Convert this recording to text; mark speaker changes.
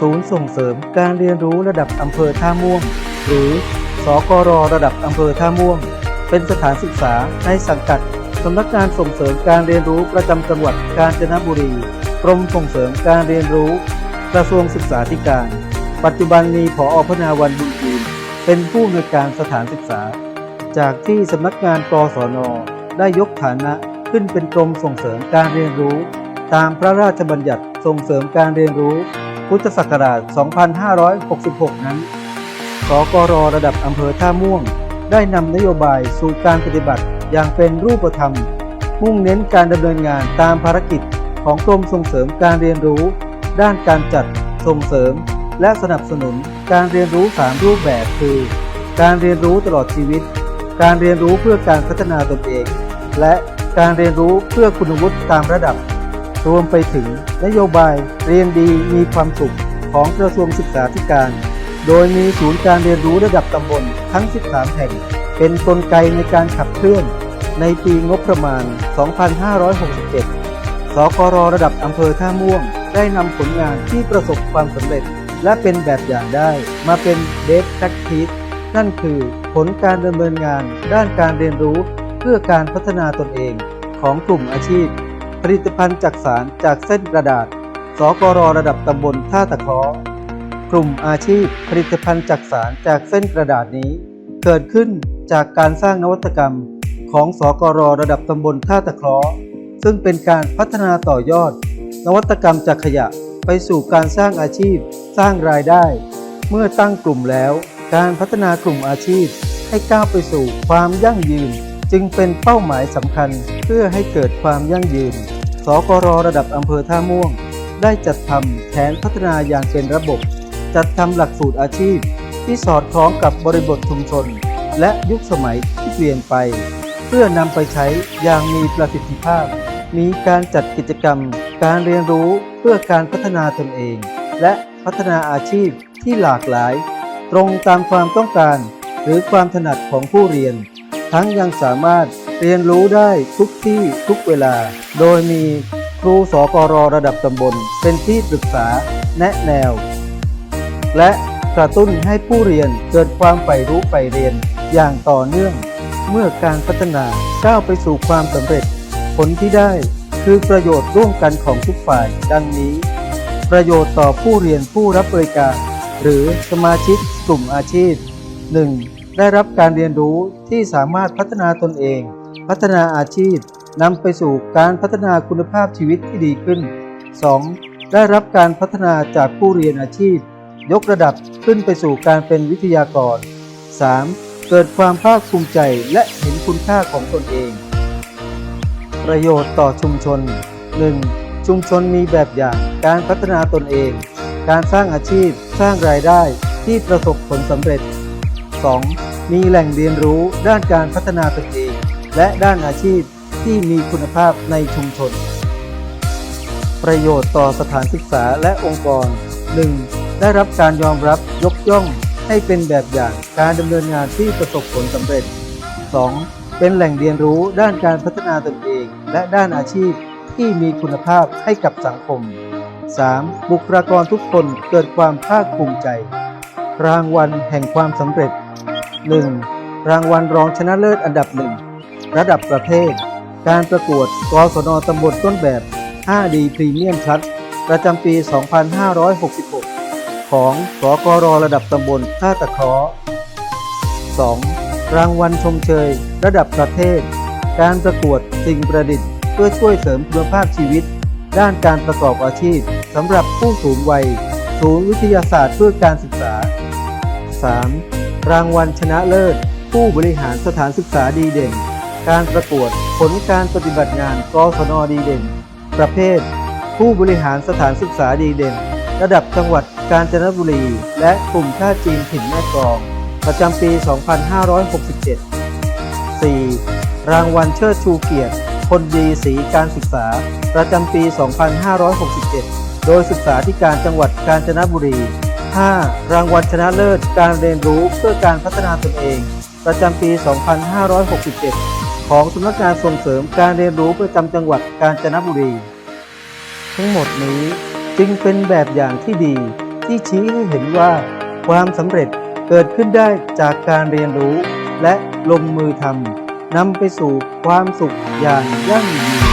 Speaker 1: ศูนย์ส่งเสริมการเรียนรู้ระดับอำเภอท่าม่วง หรือสกรระดับอำเภอท่าม่วง เป็นสถานศึกษาในสังกัดสำนักงานส่งเสริมการเรียนรู้ประจำจังหวัดกาญจนบุรี กรมส่งเสริมการเรียนรู้ กระทรวงศึกษาธิการ ปัจจุบันมีผอพนาวันบุญยืนเป็นผู้อำนวยการสถานศึกษา จากที่สำนักงานกศน ได้ยกฐานะขึ้นเป็นกรมส่งเสริมการเรียนรู้ ตามพระราชบัญญัติส่งเสริมการเรียนรู้ พุทธศักราช 2566 นั้น สกรระดับอำเภอท่าม่วง ได้นำนโยบายสู่การปฏิบัติอย่างเป็นรูปธรรม มุ่งเน้นการดำเนินงานตามภารกิจของกรมส่งเสริมการเรียนรู้ ด้านการจัดส่งเสริม และสนับสนุนการเรียนรู้ 3 รูปแบบคือ การเรียนรู้ตลอดชีวิต การเรียนรู้เพื่อการพัฒนาตนเอง และการเรียนรู้เพื่อคุณวุฒิตามระดับ รวมไปถึงนโยบายเรียนดีมีความสุขของกระทรวงศึกษาธิการ โดยมีศูนย์การเรียนรู้ระดับตำบลทั้ง 13 แห่ง เป็นกลไกในการขับเคลื่อน ในปีงบประมาณ 2567 สกรระดับอำเภอท่าม่วง ได้นำผลงานที่ประสบความสำเร็จ และเป็นแบบอย่างได้มาเป็นเบสแ r คทีสนั่นคือผลการดำเนินงานด้านการเรียนรู้เพื่อการพัฒนาตนเองของกลุ่มอาชีพ ลิตภัณฑ์จักสารจากเส้นกระดาษ สกรระดับตำบลท่าตะเคราะห์กลุ่มอาชีพผลิตภัณฑ์จักสารจากเส้นกระดาษนี้ เกิดขึ้นจากการสร้างนวัตกรรมของสกรระดับตำบลท่าตะเคราะห์ซึ่งเป็นการพัฒนาต่อยอด นวัตกรรมจากขยะไปสู่การสร้างอาชีพ สร้างรายได้ เมื่อตั้งกลุ่มแล้ว การพัฒนากลุ่มอาชีพ ให้ก้าวไปสู่ความยั่งยืน จึงเป็นเป้าหมายสำคัญเพื่อให้เกิดความยั่งยืน สกรระดับอำเภอท่าม่วง ได้จัดทำแผนพัฒนาอย่างเป็นระบบ จัดทำหลักสูตรอาชีพ ที่สอดคล้องกับบริบทชุมชน และยุคสมัยที่เปลี่ยนไป เพื่อนำไปใช้อย่างมีประสิทธิภาพ มีการจัดกิจกรรม การเรียนรู้เพื่อการพัฒนาตนเอง และพัฒนาอาชีพที่หลากหลาย ตรงตามความต้องการ หรือความถนัดของผู้เรียน ทั้งยังสามารถ เรียนรู้ได้ทุกที่ทุกเวลา โดยมีครูสกรระดับตำบล เป็นที่ปรึกษาแนะแนว และกระตุ้นให้ผู้เรียนเกิดความใฝ่รู้ใฝ่เรียนอย่างต่อเนื่อง เมื่อการพัฒนาก้าวไปสู่ความสำเร็จ ผลที่ได้คือประโยชน์ร่วมกันของทุกฝ่ายดังนี้ ประโยชน์ต่อผู้เรียนผู้รับบริการ หรือสมาชิกกลุ่มอาชีพ 1. ได้รับการเรียนรู้ที่สามารถพัฒนาตนเอง พัฒนาอาชีพนำไปสู่การพัฒนาคุณภาพชีวิตที่ดีขึ้น 2. ได้รับการพัฒนาจากผู้เรียนอาชีพ ยกระดับขึ้นไปสู่การเป็นวิทยากร 3. เกิดความภาคภูมิใจและเห็นคุณค่าของตนเอง ประโยชน์ต่อชุมชน 1. ชุมชนมีแบบอย่างการพัฒนาตนเอง การสร้างอาชีพสร้างรายได้ที่ประสบผลสำเร็จ 2. มีแหล่งเรียนรู้ด้านการพัฒนาตนเอง และด้านอาชีพที่มีคุณภาพในชุมชน ประโยชน์ต่อสถานศึกษาและองค์กร 1. ได้รับการยอมรับยกย่องให้เป็นแบบอย่างการดำเนินงานที่ประสบผลสำเร็จ 2. เป็นแหล่งเรียนรู้ด้านการพัฒนาตนเอง และด้านอาชีพที่มีคุณภาพให้กับสังคม 3. บุคลากรทุกคนเกิดความภาคภูมิใจ รางวัลแห่งความสำเร็จ 1. รางวัลรองชนะเลิศอันดับหนึ่ง ระดับประเทศ การประกวดกศนตำบลต้นแบบ 5D พรีเมียมชัด ประจำปี 2566 ของสกรระดับตำบลท่าตะเคราะห์ 2. รางวัลชมเชย ระดับประเทศ การประกวดสิ่งประดิษฐ์ เพื่อช่วยเสริมคุณภาพชีวิต ด้านการประกอบอาชีพสำหรับผู้สูงวัยศูนย์วิทยาศาสตร์เพื่อการศึกษา 3. รางวัลชนะเลิศ ผู้บริหารสถานศึกษาดีเด่น การประกวดผลการปฏิบัติงานกศนดีเด่น ประเภท ผู้บริหารสถานศึกษาดีเด่น ระดับจังหวัดกาญจนบุรี และกลุ่มท่าจีนถิ่นแม่กลอง ประจำปี 2567 4. รางวัลเชิดชูเกียรติ คนดีสีการศึกษา ประจำปี 2567 โดยศึกษาธิการจังหวัดกาญจนบุรี 5. รางวัลชนะเลิศการเรียนรู้เพื่อการพัฒนาตนเอง ประจำปี 2567 ของสำนักงานส่งเสริมการเรียนรู้ประจำจังหวัดกาญจนบุรี ทั้งหมดนี้จึงเป็นแบบอย่างที่ดีที่ชี้ให้เห็นว่า ความสำเร็จเกิดขึ้นได้จากการเรียนรู้ และลงมือทำนำไปสู่ความสุขอย่างยั่งยืน